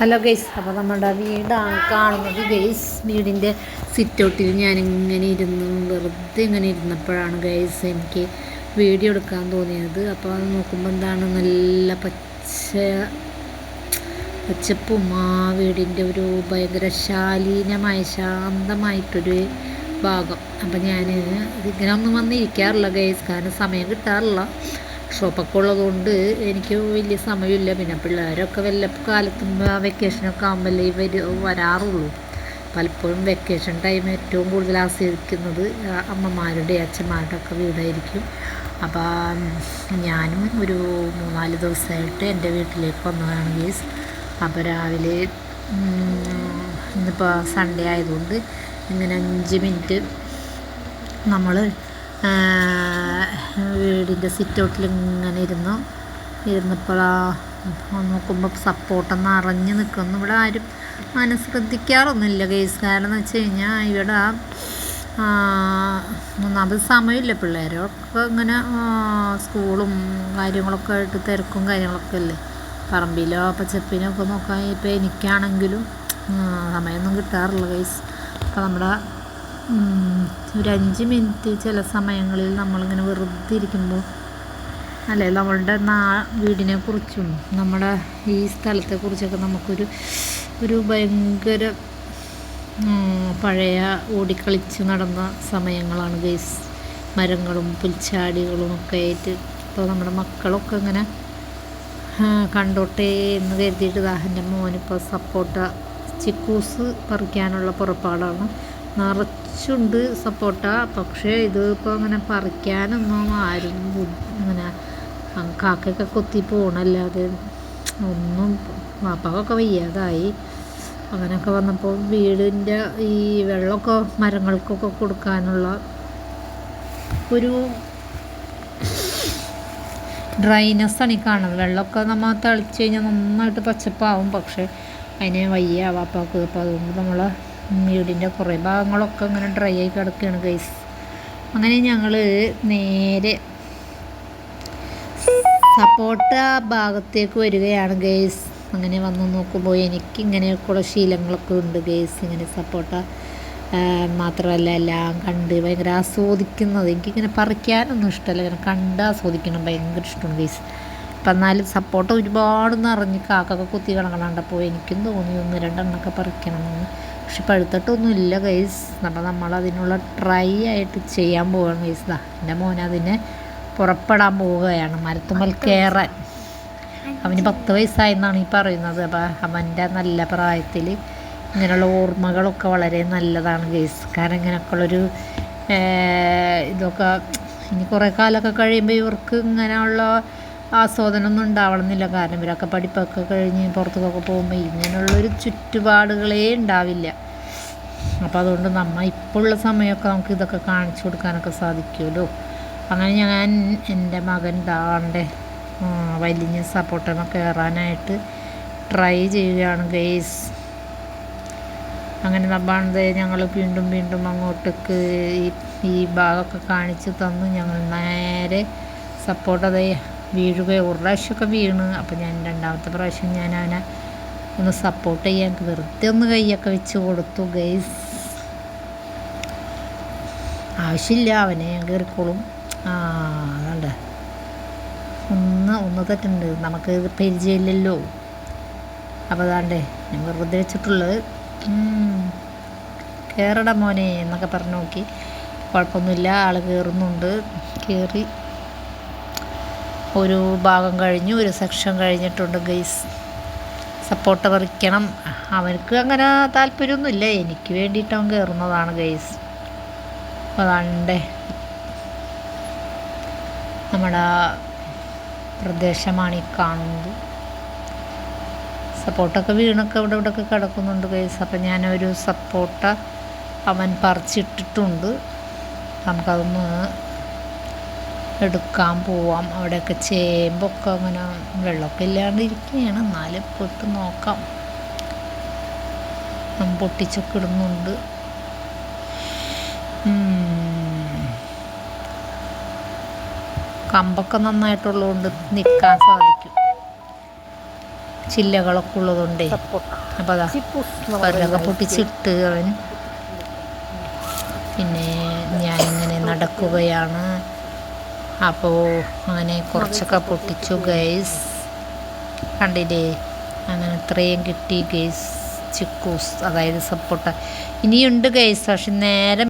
Hello guys അപ്പോൾ നമ്മുടെ വീടാണ് കാണുന്നത് ഗൈസ് വീടിന്റെ സിറ്റൗട്ടിൽ ഞാനിങ്ങനെ ഇരുന്ന്. വെറുതെ ഇങ്ങനെ ഇരുന്നപ്പോഴാണ് ഗൈസ് എനിക്ക് വീഡിയോ എടുക്കാൻ തോന്നിയത്. അപ്പോൾ അത് നോക്കുമ്പോൾ എന്താണ്? നല്ല പച്ച പച്ചപ്പും ആ വീടിന്റെ ഒരു ഭയങ്കര ശാലീനമായ ശാന്തമായിട്ടൊരു ഭാഗം. അപ്പം ഞാൻ ഇങ്ങനെ ഒന്നും വന്നിരിക്കാറില്ല ഗൈസ് കാരണം സമയം കിട്ടാറില്ല. ഷോപ്പൊക്കെ ഉള്ളതുകൊണ്ട് എനിക്ക് വലിയ സമയമില്ല. പിന്നെ പിള്ളേരൊക്കെ വല്ല കാലത്തും വെക്കേഷനൊക്കെ ആകുമ്പോഴേ ഇവർ വരാറുള്ളൂ. പലപ്പോഴും വെക്കേഷൻ ടൈം ഏറ്റവും കൂടുതൽ ആസ്വദിക്കുന്നത് അമ്മമാരുടെ അച്ഛന്മാരുടെ ഒക്കെ വീടായിരിക്കും. അപ്പം ഞാനും ഒരു മൂന്നാൽ ദിവസമായിട്ട് എന്റെ വീട്ടിലേക്ക് വന്നതാണ് ഗീസ്. അപ്പോൾ രാവിലെ ഇന്നിപ്പോൾ സൺഡേ ആയതുകൊണ്ട് ഇങ്ങനെ അഞ്ച് മിനിറ്റ് നമ്മൾ വീടിന്റെ സിറ്റൗട്ടിൽ ഇങ്ങനെ ഇരുന്നു ഇരുന്നപ്പോൾ നോക്കുമ്പോൾ സപ്പോർട്ട് നിറഞ്ഞ് നിൽക്കുന്നു ഇവിടെ ആരും അങ്ങനെ ശ്രദ്ധിക്കാറൊന്നുമില്ല കേസ് കാരണം എന്ന് വെച്ച് കഴിഞ്ഞാൽ ഇവിടെ ഒന്നാമത് സമയമില്ല പിള്ളേരൊക്കെ ഇങ്ങനെ സ്കൂളും കാര്യങ്ങളൊക്കെ ആയിട്ട് തിരക്കും കാര്യങ്ങളൊക്കെ അല്ലേ? പറമ്പിലോ പച്ചപ്പിനോ ഒക്കെ നോക്കാൻ ഇപ്പോൾ എനിക്കാണെങ്കിലും സമയമൊന്നും കിട്ടാറില്ല കേസ് അപ്പോൾ നമ്മുടെ ഒരു അഞ്ച് മിനിറ്റ് ചില സമയങ്ങളിൽ നമ്മളിങ്ങനെ വെറുതെ ഇരിക്കുമ്പോൾ അല്ലേ നമ്മളുടെ നാ വീടിനെ കുറിച്ചും നമ്മുടെ ഈ സ്ഥലത്തെ കുറിച്ചൊക്കെ നമുക്കൊരു ഒരു ഭയങ്കര പഴയ ഓടിക്കളിച്ച് നടന്ന സമയങ്ങളാണ് ഗൈസ് മരങ്ങളും പുൽച്ചാടികളും ഒക്കെ ആയിട്ട് ഇപ്പോൾ നമ്മുടെ മക്കളൊക്കെ ഇങ്ങനെ കണ്ടോട്ടെ എന്ന് കരുതിയിട്ട് ദാഹന്റെ മോനിപ്പോൾ സപ്പോട്ട ചിക്കൂസ് പറിക്കാനുള്ള പുറപ്പാടാണ്. നിറച്ചുണ്ട് സപ്പോട്ട പക്ഷേ ഇത് ഇപ്പോൾ അങ്ങനെ പറിക്കാനൊന്നും ആരും ഇങ്ങനെ കാക്കയൊക്കെ കൊത്തി പോകണല്ലാതെ ഒന്നും വാപ്പാക്കൊക്കെ വയ്യാതായി. അങ്ങനെയൊക്കെ വന്നപ്പോൾ വീടിന്റെ ഈ വെള്ളമൊക്കെ മരങ്ങൾക്കൊക്കെ കൊടുക്കാനുള്ള ഒരു ഡ്രൈനെസ്സാണ് ഈ കാണുന്നത്. വെള്ളമൊക്കെ നമ്മൾ തളിച്ച് കഴിഞ്ഞാൽ നന്നായിട്ട് പച്ചപ്പാവും. പക്ഷേ അതിനെ വയ്യ വാപ്പാക്ക്. അപ്പോൾ അതുകൊണ്ട് നമ്മൾ വീടിന്റെ കുറേ ഭാഗങ്ങളൊക്കെ ഇങ്ങനെ ഡ്രൈ ആയി കിടക്കുകയാണ് ഗൈസ് അങ്ങനെ ഞങ്ങൾ നേരെ സപ്പോട്ട ഭാഗത്തേക്ക് വരികയാണ് ഗൈസ് അങ്ങനെ വന്ന് നോക്കുമ്പോൾ എനിക്ക് ഇങ്ങനെയൊക്കെയുള്ള ശീലങ്ങളൊക്കെ ഉണ്ട് ഗൈസ് ഇങ്ങനെ സപ്പോട്ട മാത്രമല്ല എല്ലാം കണ്ട് ഭയങ്കര ആസ്വദിക്കുന്നത്. എനിക്കിങ്ങനെ പറിക്കാനൊന്നും ഇഷ്ടമല്ല. ഇങ്ങനെ കണ്ട് ആസ്വദിക്കണം. ഭയങ്കര ഇഷ്ടമാണ് ഗൈസ് അപ്പം എന്നാലും സപ്പോർട്ട് ഒരുപാട് നിറഞ്ഞ് കാക്കൊക്കെ കുത്തി കിടക്കണണ്ടപ്പോൾ എനിക്കും തോന്നി ഒന്ന് രണ്ടെണ്ണമൊക്കെ പറിക്കണമെന്ന്. പക്ഷെ പഴുത്തിട്ടൊന്നും ഇല്ല ഗൈസ് അപ്പം നമ്മൾ അതിനുള്ള ട്രൈ ആയിട്ട് ചെയ്യാൻ പോവാണ് ഗൈസ് ദാ എന്റെ മോൻ അതിനെ പുറപ്പെടാൻ പോവുകയാണ്. മരത്തുമ്മൽ കയറാൻ അവന് പത്ത് വയസ്സായെന്നാണ് ഈ പറയുന്നത്. അപ്പം അവന്റെ നല്ല പ്രായത്തിൽ ഇങ്ങനെയുള്ള ഓർമ്മകളൊക്കെ വളരെ നല്ലതാണ് ഗൈസ് കാരണം ഇങ്ങനെയൊക്കെയുള്ളൊരു ഇതൊക്കെ ഇനി കുറേ കാലമൊക്കെ കഴിയുമ്പോൾ ഇവർക്ക് ഇങ്ങനെയുള്ള ആസ്വാദനമൊന്നും ഉണ്ടാവണമെന്നില്ല. കാരണം ഇവരൊക്കെ പഠിപ്പൊക്കെ കഴിഞ്ഞ് പുറത്തേക്കൊക്കെ പോകുമ്പോൾ ഇങ്ങനെയുള്ളൊരു ചുറ്റുപാടുകളേ ഉണ്ടാവില്ല. അപ്പോൾ അതുകൊണ്ട് നമ്മൾ ഇപ്പോൾ ഉള്ള സമയമൊക്കെ നമുക്ക് ഇതൊക്കെ കാണിച്ചു കൊടുക്കാനൊക്കെ സാധിക്കുമല്ലോ. അങ്ങനെ ഞാൻ എന്റെ മകൻ ദാണ്ടെ വലിഞ്ഞ് സപ്പോർട്ടൊക്കെ കയറാനായിട്ട് ട്രൈ ചെയ്യുകയാണ് ഗെയ്സ് അങ്ങനെ നമ്മളത് ഞങ്ങൾ വീണ്ടും വീണ്ടും അങ്ങോട്ടേക്ക് ഈ ഭാഗമൊക്കെ കാണിച്ച് തന്നു. ഞങ്ങൾ നേരെ സപ്പോർട്ട് അതേ വീഴുക ഒരു പ്രാവശ്യമൊക്കെ വീണ്. അപ്പോൾ ഞാൻ രണ്ടാമത്തെ പ്രാവശ്യം ഞാൻ അവനെ ഒന്ന് സപ്പോർട്ട് ചെയ്യാൻ വെറുതെ ഒന്ന് കൈയൊക്കെ വെച്ച് കൊടുത്തു ഗൈസ് ആവശ്യമില്ല അവനെ ഞാൻ കയറിക്കോളും ആ അതുണ്ട്. ഒന്ന് ഒന്ന് തെറ്റുണ്ട്. നമുക്ക് ഇത് പരിചയമില്ലല്ലോ. അപ്പോൾ അതാണ്ടേ ഞാൻ വെറുതെ വെച്ചിട്ടുള്ളത്. കയറട മോനെ എന്നൊക്കെ പറഞ്ഞു നോക്കി. കുഴപ്പമൊന്നുമില്ല ആൾ കയറുന്നുണ്ട് കയറി ഒരു ഭാഗം കഴിഞ്ഞു ഒരു സെക്ഷൻ കഴിഞ്ഞിട്ടുണ്ട് ഗൈസ് സപ്പോർട്ട് പറിക്കണം. അവനക്ക് അങ്ങനെ താല്പര്യമൊന്നുമില്ല എനിക്ക് വേണ്ടിയിട്ട് അവൻ കയറുന്നതാണ് ഗൈസ് അതാണ്ടേ. നമ്മുടെ പ്രദേശമാണ് ഈ കാണുന്നത്. സപ്പോർട്ടൊക്കെ വീണൊക്കെ ഇവിടെ ഇവിടെയൊക്കെ കിടക്കുന്നുണ്ട് ഗൈസ് അപ്പം ഞാനൊരു സപ്പോർട്ട അവൻ പറിച്ചിട്ടിട്ടുണ്ട്. നമുക്കതൊന്ന് എടുക്കാൻ പോവാം. അവിടെയൊക്കെ ചേമ്പൊക്കെ അങ്ങനെ വെള്ളമൊക്കെ ഇല്ലാണ്ട് ഇരിക്കുകയാണ്. എന്നാലും പോയിട്ട് നോക്കാം. പൊട്ടിച്ചൊക്കെ ഇടുന്നുണ്ട്. കമ്പൊക്കെ നന്നായിട്ടുള്ളതുകൊണ്ട് നിൽക്കാൻ സാധിക്കും. ചില്ലകളൊക്കെ ഉള്ളതുകൊണ്ടേ. അപ്പൊ അപ്പോൾ അതാ അവരൊക്കെ പൊട്ടിച്ചിട്ട് അവൻ പിന്നെ ഞാനിങ്ങനെ നടക്കുകയാണ്. അപ്പോൾ അങ്ങനെ കുറച്ചൊക്കെ പൊട്ടിച്ചു ഗൈസ് കണ്ടില്ലേ? അങ്ങനെ ഇത്രയും കിട്ടി ഗൈസ് ചിക്കൂസ് അതായത് സപ്പോട്ട. ഇനിയുണ്ട് ഗൈസ് പക്ഷെ നേരം